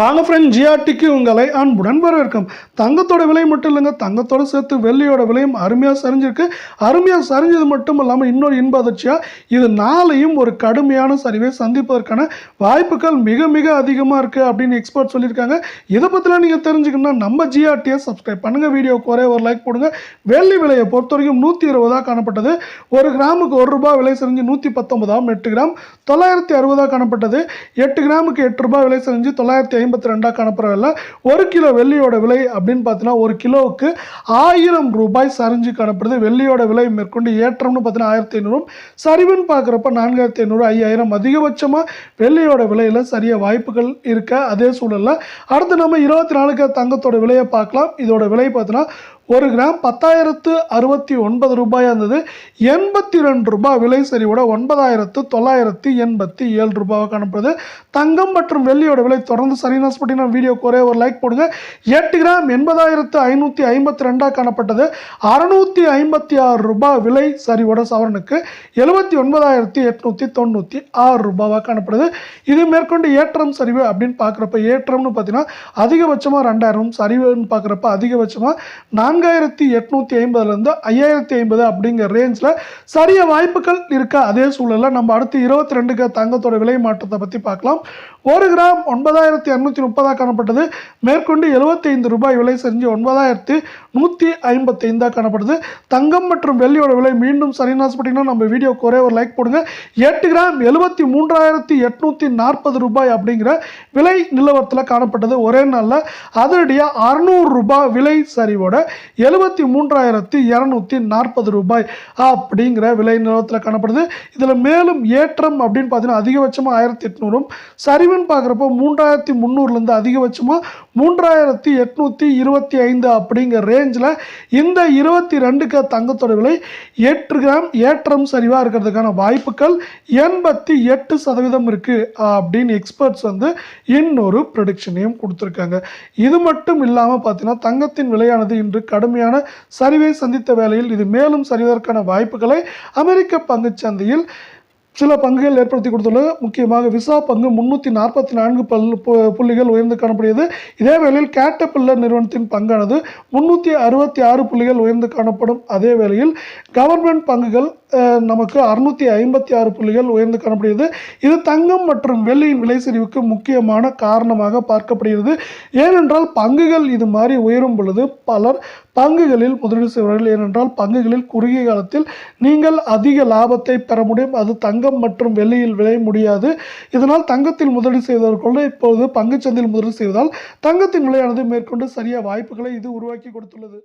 வாங்க ஃப்ரெண்ட் ஜிஆர்டிக்கு உங்களை அன்புடன் வரவேற்கும். தங்கத்தோட விலை மட்டும் இல்லைங்க தங்கத்தோட சேர்த்து வெள்ளியோட விலையும் அருமையாக சரிஞ்சிருக்கு. அருமையாக சரிஞ்சது மட்டும் இல்லாமல் இன்னொரு இன்ப அதிர்ச்சியாக இது நாளையும் ஒரு கடுமையான சரிவை சந்திப்பதற்கான வாய்ப்புகள் மிக மிக அதிகமாக இருக்குது அப்படின்னு எக்ஸ்பர்ட் சொல்லியிருக்காங்க. இதை பற்றிலாம் நீங்கள் தெரிஞ்சுக்கணும்னா நம்ம ஜிஆர்டியை சப்ஸ்கிரைப் பண்ணுங்கள் வீடியோக்கு ஒரே ஒரு லைக் போடுங்க. வெள்ளி விலையை பொறுத்த வரைக்கும் நூற்றி இருபதாக காணப்பட்டது. ஒரு கிராமுக்கு ஒரு ரூபாய் விலை செஞ்சு நூற்றி பத்தொன்பதாம் எட்டு கிராம். தொள்ளாயிரத்தி அறுபதாக காணப்பட்டது. எட்டு கிராமுக்கு எட்டு ரூபாய் விலை செஞ்சு தொள்ளாயிரத்தி ஐம்பத்தி ரெண்டாக காணப்படவில்லை ஒரு கிலோ வெள்ளியோட விலை அப்படின்னு பார்த்தீங்கன்னா ஒரு கிலோவுக்கு ஆயிரம் ரூபாய் சரிஞ்சு கணப்படுது. வெள்ளியோட விலை மேற்கொண்டு ஏற்றம்னு பார்த்தீங்கன்னா ஆயிரத்தி ஐநூறும். சரிவுன்னு பார்க்குறப்ப நான்காயிரத்தி ஐநூறு ஐயாயிரம். அதிகபட்சமாக வெள்ளியோட விலையில் சரிய வாய்ப்புகள் இருக்க அதே சூழலில். அடுத்து நம்ம இருபத்தி நாலுக்கு தங்கத்தோட விலையை பார்க்கலாம். இதோட விலை பார்த்தீங்கன்னா ஒரு கிராம் பத்தாயிரத்து அறுபத்தி ஒன்பது ரூபாயாக இருந்தது எண்பத்தி ரெண்டு ரூபாய் விலை சரிவோட ஒன்பதாயிரத்து தொள்ளாயிரத்தி எண்பத்தி ஏழு ரூபாவாக காணப்படுது தங்கம் மற்றும் வெள்ளியோட விலை தொடர்ந்து சரினாஸ் பட்டினா வீடியோ ஒரே ஒரு லைக் போடுங்க. எட்டு கிராம் எண்பதாயிரத்து ஐநூற்றி ஐம்பத்தி ரெண்டாக காணப்பட்டது அறுநூற்றி ஐம்பத்தி ஆறு ரூபாய் விலை சரிவோட சவரனுக்கு எழுபத்தி ஒன்பதாயிரத்தி எட்நூற்றி தொண்ணூற்றி ஆறு ரூபாவாக காணப்படுது இது மேற்கொண்டு ஏற்றம் சரிவு அப்படின்னு பார்க்குறப்ப ஏற்றம்னு பார்த்தீங்கன்னா அதிகபட்சமாக ரெண்டாயிரம் சரிவுன்னு பார்க்குறப்ப அதிகபட்சமாக நான்காயிரத்தி எட்நூற்றி ஐம்பதுலேருந்து ஐயாயிரத்தி ஐம்பது அப்படிங்கிற ரேஞ்சில் சரிய வாய்ப்புகள் இருக்க? அதே சூழலில் நம்ம அடுத்து இருபத்தி ரெண்டுக்கு தங்கத்தோட விலை மாற்றத்தை பற்றி பார்க்கலாம். ஒரு கிராம் ஒன்பதாயிரத்தி இரநூத்தி முப்பதாக காணப்பட்டது. மேற்கொண்டு எழுபத்தைந்து ரூபாய் விலை செஞ்சு ஒன்பதாயிரத்தி நூற்றி ஐம்பத்தைந்தாக காணப்படுது. தங்கம் மற்றும் வெள்ளியோட விலை மீண்டும் சரின்னு ஆசைப்பட்டீங்கன்னா நம்ம வீடியோக்கு ஒரே ஒரு லைக் போடுங்க. எட்டு கிராம் எழுபத்தி மூன்றாயிரத்தி எட்நூற்றி நாற்பது ரூபாய் அப்படிங்கிற விலை நிலவரத்தில் காணப்பட்டது. ஒரே நாளில் அதிரடியாக அறுநூறு ரூபாய் விலை சரிவோட எழுபத்தி மூன்றாயிரத்தி இரநூத்தி நாற்பது ரூபாய் அப்படிங்கிற விலை நிலவரத்தில் காணப்படுது. இதில் மேலும் ஏற்றம் அப்படின்னு பார்த்தீங்கன்னா அதிகபட்சமாக ஆயிரத்தி எட்நூறும் சரிவுன்னு பார்க்குறப்போ மூன்றாயிரத்தி முந்நூறுலேருந்து அதிகபட்சமாக மூன்றாயிரத்தி எட்நூற்றி இருபத்தி ஐந்து அப்படிங்கிற ரேஞ்சில் இந்த இருபத்தி ரெண்டுக்கு தங்கத்தோட விலை எட்டு கிராம் ஏற்றம் சரிவாக இருக்கிறதுக்கான வாய்ப்புகள் எண்பத்தி எட்டு சதவீதம் இருக்குது அப்படின்னு எக்ஸ்பர்ட்ஸ் வந்து இன்னொரு ப்ரொடிக்ஷனையும் கொடுத்துருக்காங்க. இது மட்டும் இல்லாமல் பார்த்தீங்கன்னா தங்கத்தின் விலையானது இன்று கடுமையான சரிவை சந்தித்த வேளையில் இது மேலும் சரிவதற்கான வாய்ப்புகளை அமெரிக்க பங்குச் சந்தையில் சில பங்குகள் ஏற்படுத்தி கொடுத்துள்ளது. முக்கியமாக விசா பங்கு முன்னூற்றி நாற்பத்தி நான்கு பல் பு- புள்ளிகள் உயர்ந்து காணப்படுகிறது. இதே வேளையில் கேட்டபில்லர் நிறுவனத்தின் பங்கானது முன்னூற்றி அறுபத்தி ஆறு புள்ளிகள் உயர்ந்து காணப்படும். அதே வேளையில் கவர்மெண்ட் பங்குகள் நமக்கு அறுநூற்றி ஐம்பத்தி ஆறு புள்ளிகள் உயர்ந்து காணப்படுகிறது. இது தங்கம் மற்றும் வெள்ளியின் விலை சரிவுக்கு முக்கியமான காரணமாக பார்க்கப்படுகிறது. ஏனென்றால் பங்குகள் இது மாதிரி உயரும் பொழுது பலர் பங்குகளில் முதலீடு செய்வார்கள். ஏனென்றால் பங்குகளில் குறுகிய காலத்தில் நீங்கள் அதிக லாபத்தை பெற முடியும். அது தங்கம் மற்றும் வெள்ளியில் விளைய முடியாது. இதனால் தங்கத்தில் முதலீடு செய்வதற்குள்ள இப்பொழுது பங்குச்சந்தையில் முதலீடு செய்வதால் தங்கத்தின் விலையானது மேற்கொண்டு சரிய வாய்ப்புகளை இது உருவாக்கி கொடுத்துள்ளது.